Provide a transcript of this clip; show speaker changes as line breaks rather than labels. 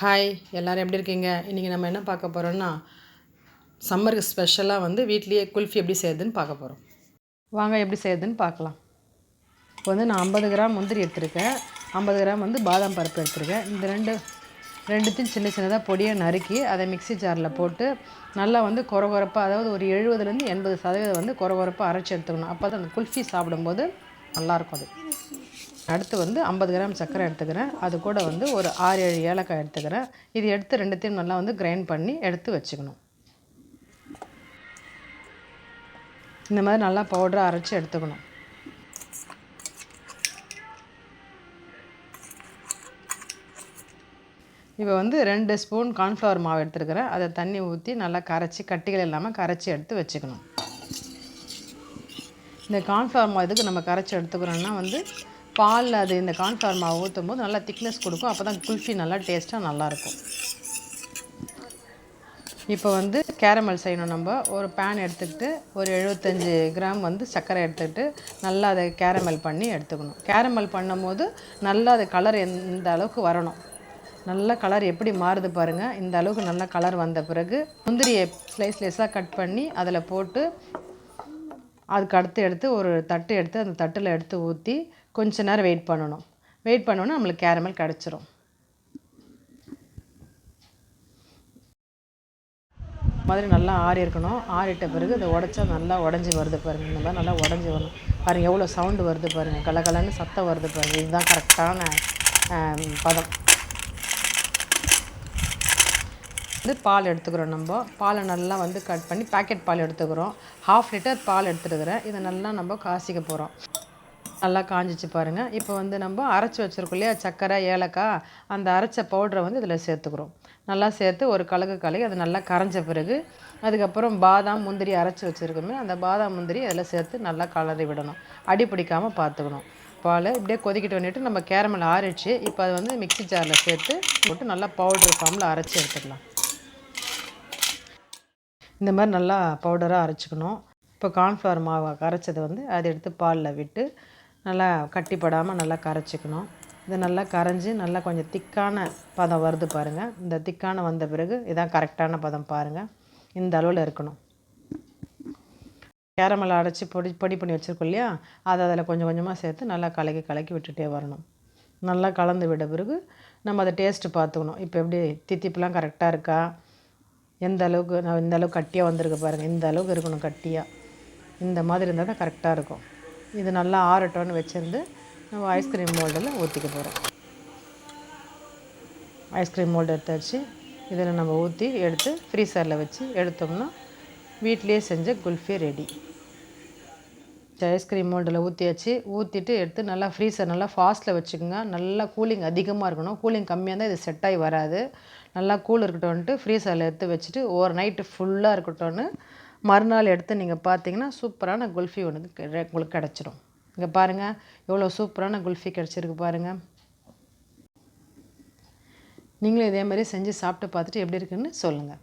Hi எல்லோரும் எப்படி இருக்கீங்க? இன்றைக்கி நம்ம என்ன பார்க்க போகிறோன்னா சம்மருக்கு ஸ்பெஷலாக வந்து வீட்லேயே குல்ஃபி எப்படி செய்யுதுன்னு பார்க்க போகிறோம் வாங்க எப்படி செய்யுதுன்னு பார்க்கலாம். இப்போ வந்து நான் ஐம்பது கிராம் முந்திரி எடுத்திருக்கேன். ஐம்பது கிராம் வந்து பாதாம் பருப்பு எடுத்திருக்கேன். இந்த ரெண்டு ரெண்டுத்தையும் சின்ன சின்னதாக பொடியை நறுக்கி அதை மிக்சி ஜாரில் போட்டு நல்லா வந்து குறகுறப்பாக அதாவது ஒரு எழுபதுலேருந்து எண்பது சதவீதம் வந்து குறகுறப்பாக அரைச்சி எடுத்துக்கணும். அப்போ தான் அந்த குல்ஃபி சாப்பிடும்போது நல்லாயிருக்கும் அது. அடுத்து வந்து ஐம்பது கிராம் சர்க்கரை எடுத்துக்கிறேன். அது கூட வந்து ஒரு ஆறு ஏழு ஏலக்காய் எடுத்துக்கிறேன். இது எடுத்து ரெண்டுத்தையும் நல்லா வந்து கிரைண்ட் பண்ணி எடுத்து வச்சுக்கணும். இந்த மாதிரி நல்லா பவுடரை அரைச்சி எடுத்துக்கணும். இப்போ வந்து ரெண்டு ஸ்பூன் கார்ன்ஃப்ளவர் மாவு எடுத்துருக்கிறேன் அதை தண்ணி ஊற்றி நல்லா கரைச்சி கட்டிகள் இல்லாமல் கரைச்சி எடுத்து வச்சுக்கணும். இந்த கார்ன்ஃப்ளவர் மாவு இதுக்கு நம்ம கரைச்சி எடுத்துக்கிறோன்னா வந்து பாலில் அது இந்த கார்ன்ஃப்ளவர் மாவு ஊற்றும் போது நல்லா திக்னஸ் கொடுக்கும். அப்போ தான் குல்ஃபி நல்லா டேஸ்ட்டாக நல்லாயிருக்கும். இப்போ வந்து கேரமல் செய்யணும் நம்ம. ஒரு பேன் எடுத்துக்கிட்டு ஒரு எழுபத்தஞ்சி கிராம் வந்து சர்க்கரை எடுத்துக்கிட்டு நல்லா அதை கேரமல் பண்ணி எடுத்துக்கணும். கேரமல் பண்ணும் போது நல்லா அது கலர் எந்த அளவுக்கு வரணும். நல்ல கலர் எப்படி மாறுது பாருங்கள் இந்த அளவுக்கு நல்ல கலர் வந்த பிறகு முந்திரியை ஸ்லைஸ் ஸ்லைஸாக கட் பண்ணி அதில் போட்டு அதுக்கு அடுத்து எடுத்து ஒரு தட்டு எடுத்து அந்த தட்டில் எடுத்து ஊற்றி கொஞ்ச நேரம் வெயிட் பண்ணணும். வெயிட் பண்ணோன்னா நம்மளுக்கு கேரமல் கிடச்சிரும். மாதிரி நல்லா ஆறி இருக்கணும். ஆறிட்ட பிறகு அதை உடச்சா நல்லா உடஞ்சி வருது பாருங்கள் இந்த மாதிரி நல்லா உடஞ்சி வரணும். பாருங்கள் எவ்வளோ சவுண்டு வருது பாருங்கள் கலகலன்னு சத்தம் வருது பாருங்கள் இதுதான் கரெக்டான பதம். வந்து பால் எடுத்துக்கிறோம் நம்ம. பாலை நல்லா வந்து கட் பண்ணி பேக்கெட் பால் எடுத்துக்கிறோம். ஹாஃப் லிட்டர் பால் எடுத்துருக்குறேன். இதை நல்லா நம்ம காசிக்க போகிறோம் நல்லா காஞ்சிச்சு பாருங்கள் இப்போ வந்து நம்ம அரைச்சி வச்சுருக்கோம் இல்லையா? சர்க்கரை ஏலக்காய் அந்த அரைச்ச பவுடரை வந்து இதில் சேர்த்துக்கிறோம். நல்லா சேர்த்து ஒரு கலகு கலகி அது நல்லா கரைஞ்ச பிறகு அதுக்கப்புறம் பாதாம் முந்திரி அரைச்சி வச்சுருக்கோமே அந்த பாதாம் முந்திரி அதில் சேர்த்து நல்லா கலரி விடணும். அடி பிடிக்காமல் பார்த்துக்கணும். பால் இப்படியே கொதிக்கிட்டு வந்துட்டு நம்ம கேரமல் ஆறிடுச்சு. இப்போ அதை வந்து மிக்சி ஜாரில் சேர்த்து போட்டு நல்லா பவுடர் ஃபார்மில் அரைச்சி எடுத்துக்கலாம். இந்த மாதிரி நல்லா பவுடராக அரைச்சிக்கணும். இப்போ கார்ன்ஃப்ளவர் மாவை கரைச்சதை வந்து அதை எடுத்து பாலில் விட்டு நல்லா கட்டிப்படாமல் நல்லா கரைச்சிக்கணும். இது நல்லா கரைஞ்சி நல்லா கொஞ்சம் திக்கான பதம் வருது பாருங்கள் இந்த திக்கான வந்த பிறகு இதான் கரெக்டான பதம் பாருங்கள் இந்த அளவில் இருக்கணும். கேரமல் அடைச்சி பொடி பொடி பண்ணி வச்சுருக்கோம் இல்லையா? அதை அதில் கொஞ்சம் கொஞ்சமாக சேர்த்து நல்லா கலக்கி கலக்கி விட்டுட்டே வரணும். நல்லா கலந்து விட பிறகு நம்ம அதை டேஸ்ட்டு பார்த்துக்கணும். இப்போ எப்படி தித்திப்புலாம் கரெக்டாக இருக்கா? எந்த அளவுக்கு நான் இந்த அளவுக்கு கட்டியாக வந்திருக்கு பாருங்கள் இந்த அளவுக்கு இருக்கணும் கட்டியாக இந்த மாதிரி இருந்தால் தான் கரெக்டாக இருக்கும். இது நல்லா ஆறட்டோன்னு வச்சுருந்து நம்ம ஐஸ்கிரீம் மோல்டில் ஊற்றிக்க போகிறோம் ஐஸ்கிரீம் மோல்டு எடுத்து வச்சு இதில் நம்ம ஊற்றி எடுத்து ஃப்ரீசரில் வச்சு எடுத்தோம்னா வீட்லேயே செஞ்ச குல்ஃபி ரெடி. ஐஸ்கிரீம் மோல்டில் ஊற்றியாச்சு ஊற்றிட்டு எடுத்து நல்லா ஃப்ரீசர் நல்லா ஃபாஸ்ட்டில் வச்சுக்கோங்க. நல்லா கூலிங் அதிகமாக இருக்கணும். கூலிங் கம்மியாக இருந்தால் இது செட் ஆகி வராது. நல்லா கூல் இருக்கட்டும்ன்ட்டு ஃப்ரீசரில் எடுத்து வச்சுட்டு ஒரு நைட்டு ஃபுல்லாக இருக்கட்டும்னு மறுநாள் எடுத்து நீங்கள் பார்த்தீங்கன்னா சூப்பரான குல்ஃபி ஒன்று உங்களுக்கு கிடச்சிரும். இங்கே பாருங்கள் எவ்வளோ சூப்பரான குல்ஃபி கிடச்சிருக்கு பாருங்கள் நீங்களும் இதே மாதிரி செஞ்சு சாப்பிட்டு பார்த்துட்டு எப்படி இருக்குன்னு சொல்லுங்கள்